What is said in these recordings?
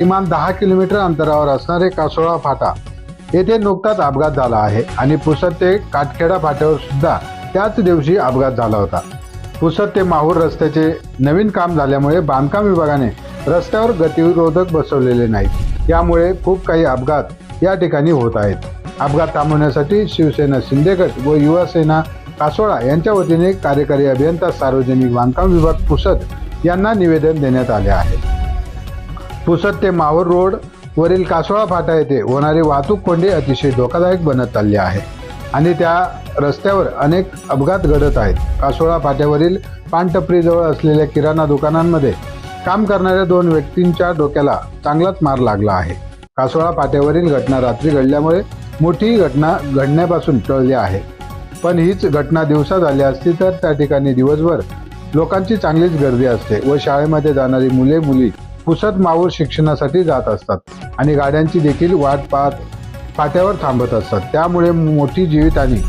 किमान दहा किलोमीटर अंतरावर असणारे कासोळा फाटा येथे नुकताच अपघात झाला आहे आणि पुसद ते काटखेडा फाट्यावर सुद्धा त्याच दिवशी अपघात झाला होता. पुसद ते माहूर रस्त्याचे नवीन काम झाल्यामुळे बांधकाम विभागाने रस्त्यावर गतिरोधक बसवलेले नाहीत. यामुळे खूप काही अपघात या ठिकाणी होत आहेत. अपघात थांबवण्यासाठी शिवसेना शिंदेगट व युवासेना कासोळा यांच्या वतीने कार्यकारी अभियंता सार्वजनिक बांधकाम विभाग पुसद यांना निवेदन देण्यात आले आहे. पुसद ते मावर रोड वरील कासोळा फाटा येथे होणारी वाहतूक कोंडी अतिशय धोकादायक बनत चालली आहे. आणि त्या रस्त्यावर अनेक अपघात घडत आहेत. कासोळा फाट्यावरील पानटपरीजवळ असलेल्या किराणा दुकानांमध्ये काम करणाऱ्या दोन व्यक्तींच्या डोक्याला चांगलाच मार लागला आहे. कासोळा फाट्यावरील घटना रात्री घडल्यामुळे मोठी घटना घडण्यापासून टळली आहे. पण हीच घटना दिवसा झाली असती तर त्या ठिकाणी दिवसभर लोकांची चांगलीच गर्दी असते व शाळेमध्ये जाणारी मुले मुली पुसत मावूर शिक्षणासाठी जात असतात आणि गाड्यांची देखील वाट पाहत फाट्यावर थांबत असतात. त्यामुळे मोठी जीवितहानी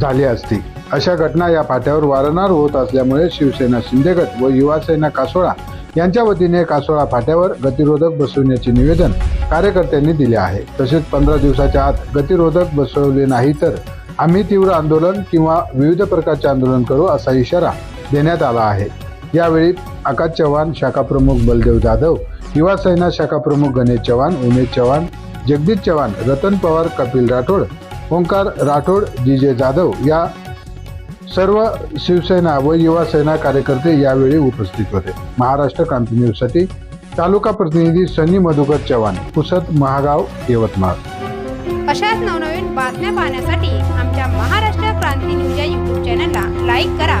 झाली असती. अशा घटना या फाट्यावर वारंवार होत असल्यामुळे शिवसेना शिंदेगट व युवासेना कासोळा यांच्या वतीने कासोळा फाट्यावर गतिरोधक बसवण्याचे निवेदन कार्यकर्त्यांनी दिले आहे. तसेच पंधरा दिवसाच्या आत गतिरोधक बसवले नाही तर आम्ही तीव्र आंदोलन किंवा विविध प्रकारचे आंदोलन करू असा इशारा देण्यात आला आहे. यावेळी आकाश चव्हाण शाखा प्रमुख बलदेव जाधव युवा सेना शाखा प्रमुख गणेश चव्हाण उमेश चव्हाण जगदीश चव्हाण रतन पवार कपिल राठोड ओंकार राठोड जीजे जाधव या सर्व शिवसेना व युवा सेना कार्यकर्ते यावेळी उपस्थित होते. महाराष्ट्र क्रांती न्यूजसाठी तालुका प्रतिनिधी सनी मधुकर चव्हाण पुसद महागाव यवतमाळ. अशाच नवनवीन बातम्या पाहण्यासाठी आमच्या महाराष्ट्र क्रांती न्यूज या युट्यूब चॅनलला लाईक करा.